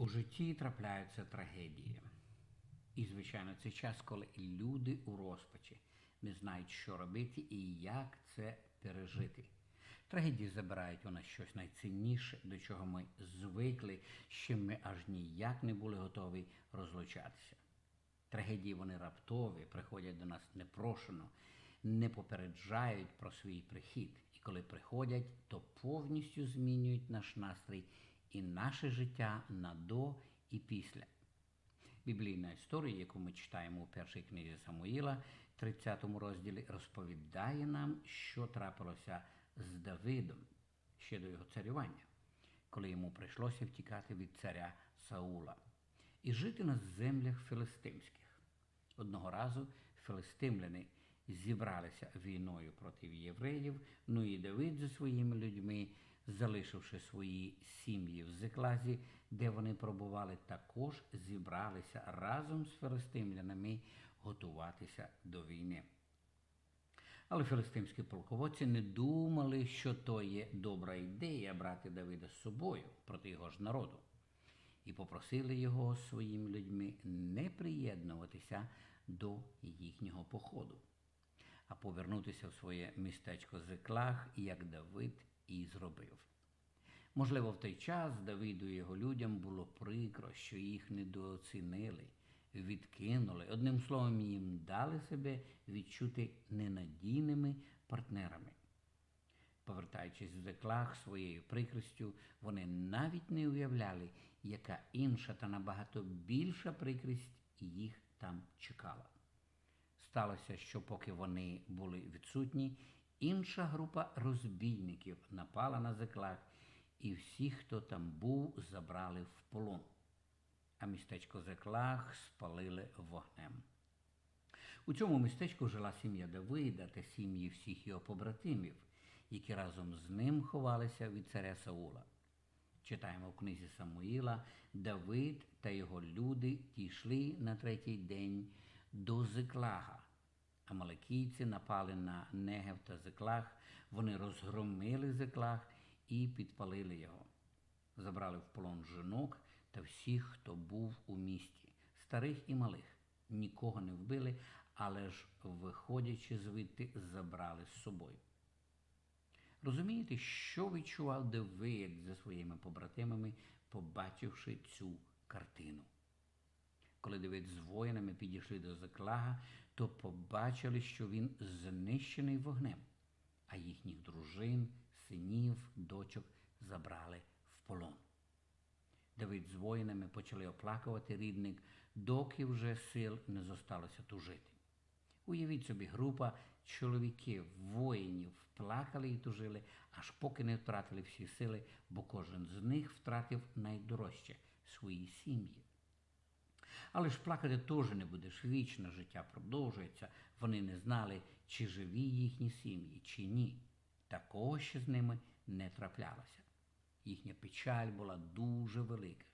У житті трапляються трагедії. І, звичайно, це час, коли люди у розпачі не знають, що робити і як це пережити. Трагедії забирають у нас щось найцінніше, до чого ми звикли, з чим ми аж ніяк не були готові розлучатися. Трагедії вони раптові, приходять до нас непрошено, не попереджають про свій прихід. І коли приходять, то повністю змінюють наш настрій і наше життя на до і після. Біблійна історія, яку ми читаємо у першій книзі Самуїла, 30 розділі, розповідає нам, що трапилося з Давидом ще до його царювання, коли йому прийшлося втікати від царя Саула і жити на землях філистимських. Одного разу філистимляни зібралися війною проти євреїв, ну і Давид зі своїми людьми, залишивши свої сім'ї в Зиклазі, де вони пробували, також зібралися разом з філистимлянами готуватися до війни. Але філистимські полководці не думали, що то є добра ідея брати Давида з собою проти його ж народу, і попросили його своїми людьми не приєднуватися до їхнього походу, а повернутися в своє містечко Зиклах, як Давид і зробив. Можливо, в той час Давиду і його людям було прикро, що їх недооцінили, відкинули, одним словом, їм дали себе відчути ненадійними партнерами. Повертаючись в Зеклах своєю прикрістю, вони навіть не уявляли, яка інша та набагато більша прикрість їх там чекала. Сталося, що поки вони були відсутні, інша група розбійників напала на Зеклах, і всіх, хто там був, забрали в полон. А містечко Зеклах спалили вогнем. У цьому містечку жила сім'я Давида та сім'ї всіх його побратимів, які разом з ним ховалися від царя Саула. Читаємо в книзі Самуїла, Давид та його люди дійшли на третій день до Зиклага. Амалекійці напали на Негев та Зиклах, вони розгромили Зиклах і підпалили його. Забрали в полон жінок та всіх, хто був у місті, старих і малих. Нікого не вбили, але ж, виходячи звідти, забрали з собою. Розумієте, що відчував Давид за своїми побратимами, побачивши цю картину? Коли Давид з воїнами підійшли до Заклага, то побачили, що він знищений вогнем, а їхніх дружин, синів, дочок забрали в полон. Давид з воїнами почали оплакувати рідник, доки вже сил не зосталося тужити. Уявіть собі, група чоловіків, воїнів плакали і тужили, аж поки не втратили всі сили, бо кожен з них втратив найдорожче свої сім'ї. Але ж плакати теж не будеш вічно, життя продовжується. Вони не знали, чи живі їхні сім'ї, чи ні. Такого ще з ними не траплялося. Їхня печаль була дуже велика.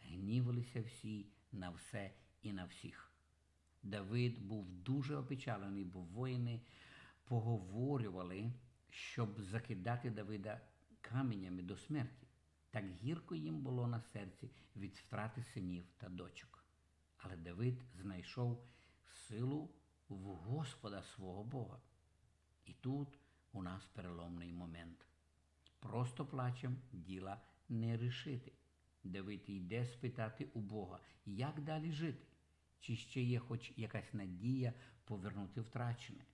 Гнівалися всі на все і на всіх. Давид був дуже опечалений, бо воїни поговорювали, щоб закидати Давида каменями до смерті. Так гірко їм було на серці від втрати синів та дочок. Але Давид знайшов силу в Господа свого Бога. І тут у нас переломний момент. Просто плачем діла не рішити. Давид йде спитати у Бога, як далі жити, чи ще є хоч якась надія повернути втрачене.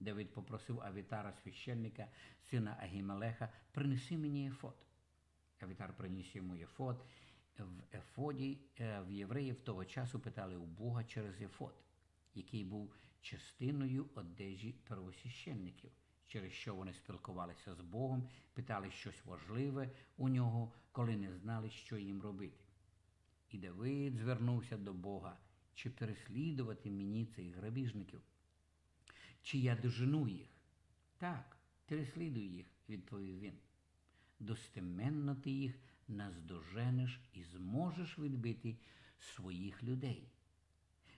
Давид попросив Авітара священника, сина Агімелеха, принеси мені ефод. Авітар приніс йому ефод. В Ефоді в євреїв того часу питали у Бога через ефод, який був частиною одежі первосвященників, через що вони спілкувалися з Богом, питали щось важливе у нього, коли не знали, що їм робити. І Давид звернувся до Бога, чи переслідувати мені цих грабіжників, чи я дожену їх? Так, переслідуй їх, відповів він. Достеменно ти їх наздоженеш і зможеш відбити своїх людей.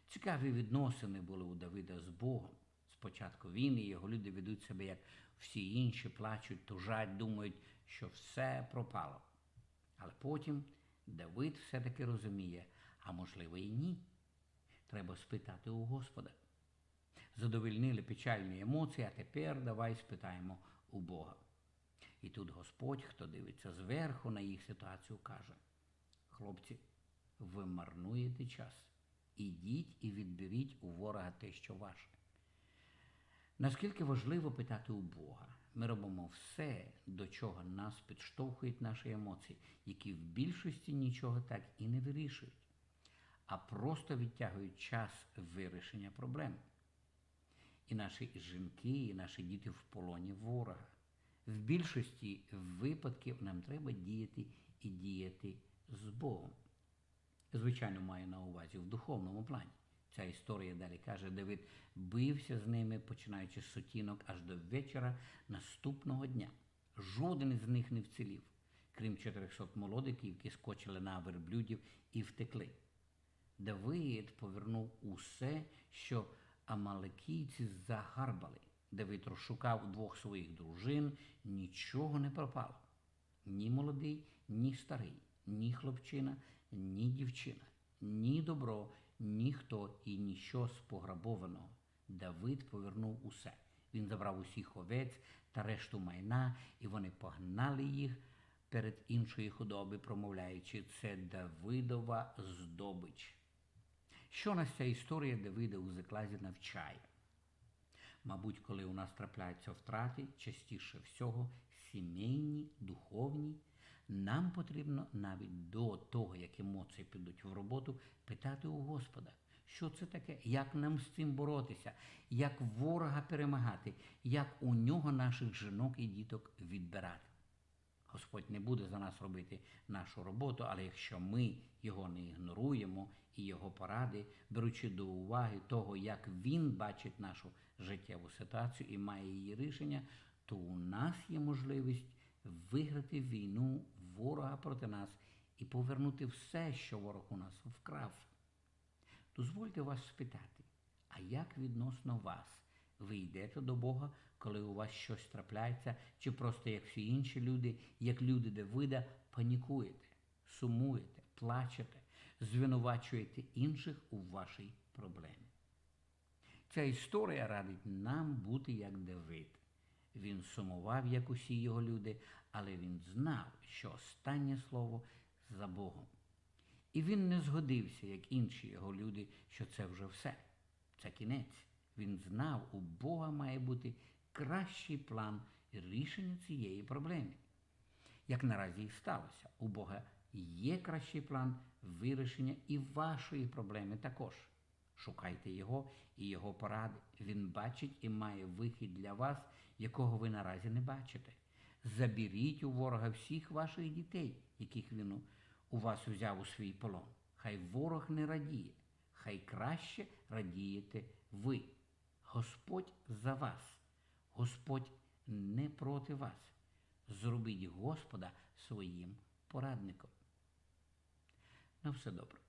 Цікаві відносини були у Давида з Богом. Спочатку він і його люди ведуть себе, як всі інші, плачуть, тужать, думають, що все пропало. Але потім Давид все-таки розуміє, а можливо і ні. Треба спитати у Господа. Задовольнили печальні емоції, а тепер давай спитаємо у Бога. І тут Господь, хто дивиться зверху на їх ситуацію, каже: Хлопці, ви марнуєте час. Ідіть і відберіть у ворога те, що ваше. Наскільки важливо питати у Бога, ми робимо все, до чого нас підштовхують наші емоції, які в більшості нічого так і не вирішують, а просто відтягують час вирішення проблем. І наші жінки, і наші діти в полоні ворога. В більшості випадків нам треба діяти і діяти з Богом. Звичайно, маю на увазі в духовному плані. Ця історія далі каже, Давид бився з ними, починаючи з сутінок аж до вечора наступного дня. Жоден із них не вцілів, крім 400 молодиків, які скочили на верблюдів і втекли. Давид повернув усе, що амалекійці загарбали. Давид розшукав двох своїх дружин, нічого не пропало. Ні молодий, ні старий, ні хлопчина, ні дівчина, ні добро, ніхто і ніщо з пограбованого. Давид повернув усе. Він забрав усіх овець та решту майна, і вони погнали їх перед іншої худоби, промовляючи, це Давидова здобич. Що нас ця історія Давида у заклазі навчає? Мабуть, коли у нас трапляються втрати, частіше всього сімейні, духовні, нам потрібно навіть до того, як емоції підуть в роботу, питати у Господа, що це таке, як нам з цим боротися, як ворога перемагати, як у нього наших жінок і діток відбирати. Господь не буде за нас робити нашу роботу, але якщо ми його не ігноруємо і його поради, беручи до уваги того, як він бачить нашу життєву ситуацію і має її рішення, то у нас є можливість виграти війну ворога проти нас і повернути все, що ворог у нас вкрав. Дозвольте вас спитати, а як відносно вас? Ви йдете до Бога, коли у вас щось трапляється, чи просто як всі інші люди, як люди Давида, панікуєте, сумуєте, плачете, звинувачуєте інших у вашій проблемі. Ця історія радить нам бути як Давид. Він сумував, як усі його люди, але він знав, що останнє слово за Богом. І він не згодився, як інші його люди, що це вже все, це кінець. Він знав, у Бога має бути кращий план рішення цієї проблеми. Як наразі і сталося, у Бога є кращий план вирішення і вашої проблеми також. Шукайте його і його поради. Він бачить і має вихід для вас, якого ви наразі не бачите. Заберіть у ворога всіх ваших дітей, яких він у вас взяв у свій полон. Хай ворог не радіє, хай краще радієте ви. Господь за вас, Господь не проти вас. Зробіть Господа своїм порадником. На все добре.